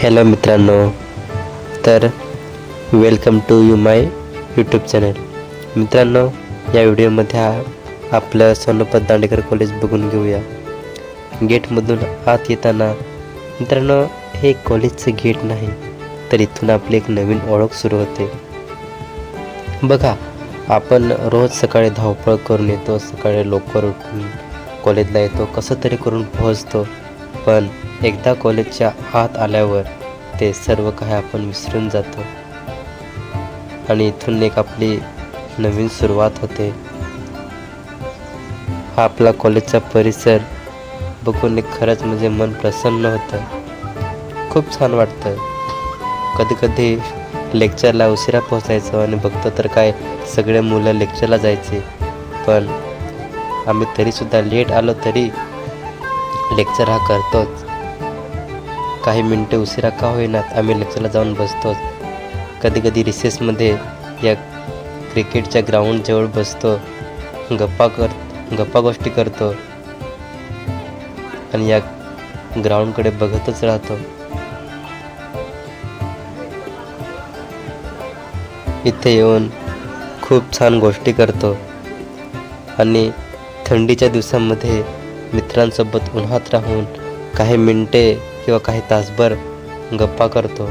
Hello मित्रांनो तर welcome to you my YouTube channel मित्रांनो या व्हिडिओमध्ये आपलं सोनोपत दांडेकर कॉलेज बघून घेऊया. गेटमधून आत येताना मित्रांनो हे कॉलेजचं गेट नाही तर इथून आपली एक नवीन ओळख सुरू होते. बघा आपण रोज सकाळी धावपळ करून येतो सकाळी लवकर उठून कॉलेजला येतो कसं तरी करून पोहोचतो पण एकदा कॉलेजच्या आत आल्यावर ते सर्व काही आपण विसरून जातो. आणि इथून एक आपली नवीन सुरुवात होते. हा आपला कॉलेजचा परिसर बघून एक खरंच म्हणजे मन प्रसन्न होतं. खूप छान वाटतं. कधी कधी लेक्चरला उशिरा पोहोचायचो आणि बघतो तर काय सगळे मुलं लेक्चरला जायचे. पण आम्ही तरीसुद्धा लेट आलो तरी लेक्चर हा करतोच. काही मिनटं उशिरा का होईनात आम्ही लेक्चरला जाऊन बसतोच कधी कधी रिसेसमध्ये या क्रिकेटच्या ग्राउंडजवळ बसतो. गप्पा कर गप्पा गोष्टी करतो. आणि या ग्राउंडकडे बघतच राहतो. इथे येऊन खूप छान गोष्टी करतो. आणि थंडीच्या दिवसामध्ये मित्रांसोबत उन्हात राहून काही मिनटे किंवा काही तासभर गप्पा करतो.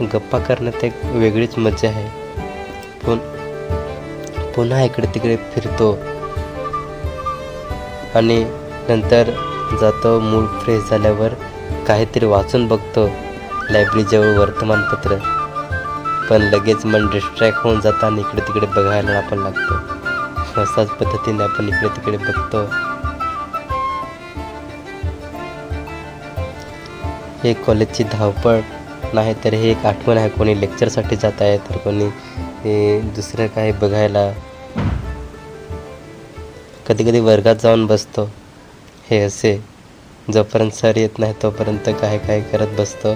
गप्पा करण्यात एक वेगळीच मजा आहे. पुन पुन्हा इकडे तिकडे फिरतो. आणि नंतर जातो मूड फ्रेश झाल्यावर काहीतरी वाचून बघतो. लायब्ररीजवळ वर्तमानपत्र. पण लगेच मन डिस्ट्रॅक्ट होऊन जातं आणि इकडे तिकडे बघायला आपण लागतो. असाच पद्धतीने आपण इकडे तिकडे बघतो. हे कॉलेजची धावपळ नाही तर हे एक आठवण आहे. कोणी लेक्चरसाठी जात आहे तर कोणी दुसरं काही बघायला. कधी कधी वर्गात जाऊन बसतो. हे असे. जोपर्यंत सर येत नाही तोपर्यंत काय काय करत बसतो.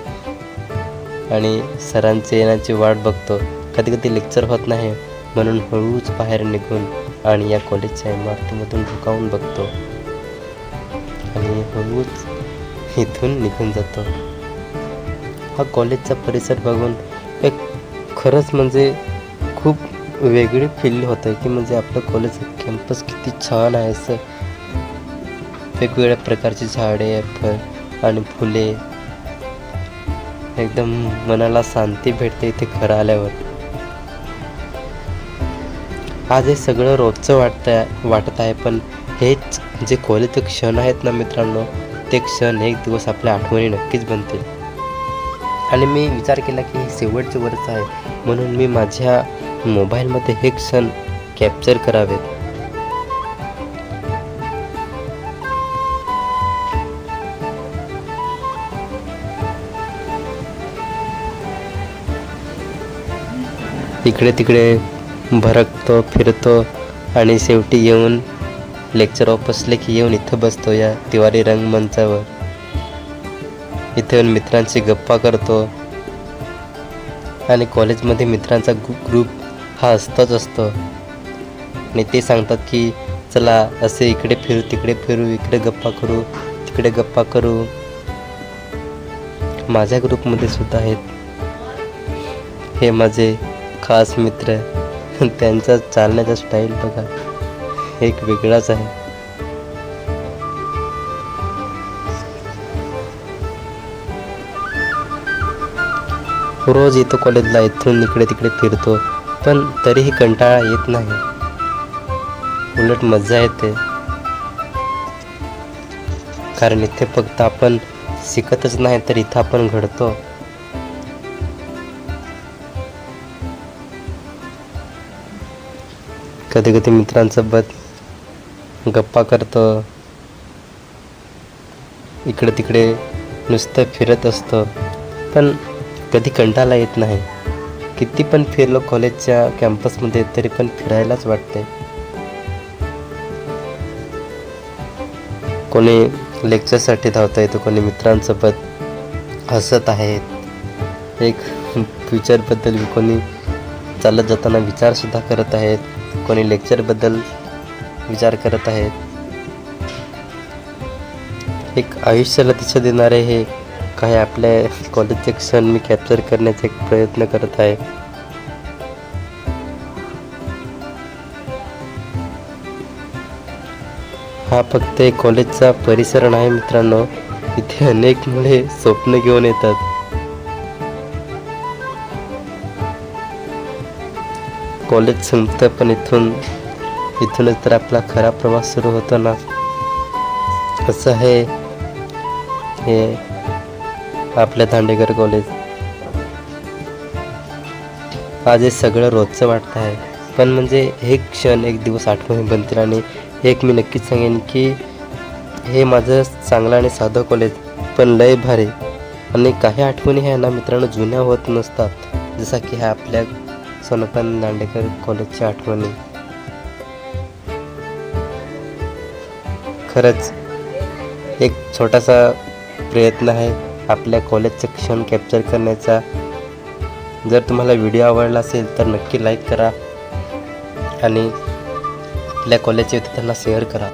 आणि सरांचे येण्याची वाट बघतो. कधी कधी लेक्चर होत नाही म्हणून हळूच बाहेर निघून आणि या कॉलेजच्या इमारतीमधून डुकावून बघतो. आणि हळूच इथून निघून जातो. हा कॉलेजचा परिसर बघून एक खरंच म्हणजे खूप वेगळी फील होतं की म्हणजे आपलं कॉलेज कॅम्पस किती छान आहे असं. वेगवेगळ्या प्रकारची झाडे फळ आणि फुले. एकदम मनाला शांती भेटते इथे खरं आल्यावर. आज हे सगळं रोजचं वाटतं वाटत आहे पण हेच जे कॉलेजचे क्षण आहेत ना मित्रांनो प्रत्येक क्षण एक दिवस आपल्या आठवणी नक्कीच बनतील. आणि मी विचार केला की हे शेवटचे वर्ष आहे. म्हणून मी माझ्या मोबाईलमध्ये हे क्षण कॅप्चर करावेत. इकडे तिकडे भरकतो फिरतो आणि शेवटी येऊन लेक्चर ऑफ बसले की येऊन इथं बसतो या तिवारी रंगमंचावर. इथे येऊन मित्रांशी गप्पा करतो. आणि कॉलेजमध्ये मित्रांचा ग्रुप हा असतोच असतो. आणि ते सांगतात की चला असे इकडे फिरू तिकडे फिरू इकडे गप्पा करू तिकडे गप्पा करू. माझ्या ग्रुपमध्ये सुद्धा आहेत. हे माझे खास मित्र. त्यांचा चालण्याचा स्टाईल बघा. एक वेगळाच आहे. रोज येतो कॉलेजला इथून इकडे तिकडे फिरतो पण तरीही कंटाळा येत नाही. उलट मजा येते. कारण इथे फक्त आपण शिकतच नाही तर इथं आपण घडतो. कधी कधी मित्रांसोबत गप्पा करतो. इकडे तिकडे नुसतं फिरत असतं. पण कधी कंटाळा येत नाही. किती पण फिरलो कॉलेजच्या कॅम्पसमध्ये तरी पण फिरायलाच वाटते कोणी लेक्चरसाठी धावता येतो कोणी मित्रांसोबत हसत आहेत. एक फ्युचरबद्दल कोणी चालत जाताना विचारसुद्धा करत आहेत. कोणी लेक्चरबद्दल विचार करत आहेत. एक आयुष्याला दिशा देणारे हे काही आपल्या कॉलेजचे क्षण मी कॅप्चर करण्याचा एक प्रयत्न करत आहे. हा फक्त एक कॉलेजचा परिसर नाही मित्रांनो. इथे अनेक मुले स्वप्न घेऊन येतात. कॉलेज संपतं पण इथून इथूनच तर आपला खरा प्रवास सुरू होतो ना. असं आहे हे आपल्या दांडेकर कॉलेज आज हे सगळं रोजचं वाटतं आहे. पण म्हणजे हे क्षण एक दिवस आठवणी बनतील आणि एक मी नक्कीच सांगेन की हे माझं चांगलं आणि साधं कॉलेज पण लय भारी. आणि काही आठवणी ह्या ना मित्रांनो जुन्या होत नसतात. जसा की ह्या आपल्या सोनपन दांडेकर कॉलेजच्या आठवणी. खरंच एक छोटासा प्रयत्न आहे आपल्या कॉलेजचं क्षण कॅप्चर करण्याचा. जर तुम्हाला व्हिडिओ आवडला असेल तर नक्की लाईक करा आणि आपल्या कॉलेजच्या विद्यार्थ्यांना शेअर करा.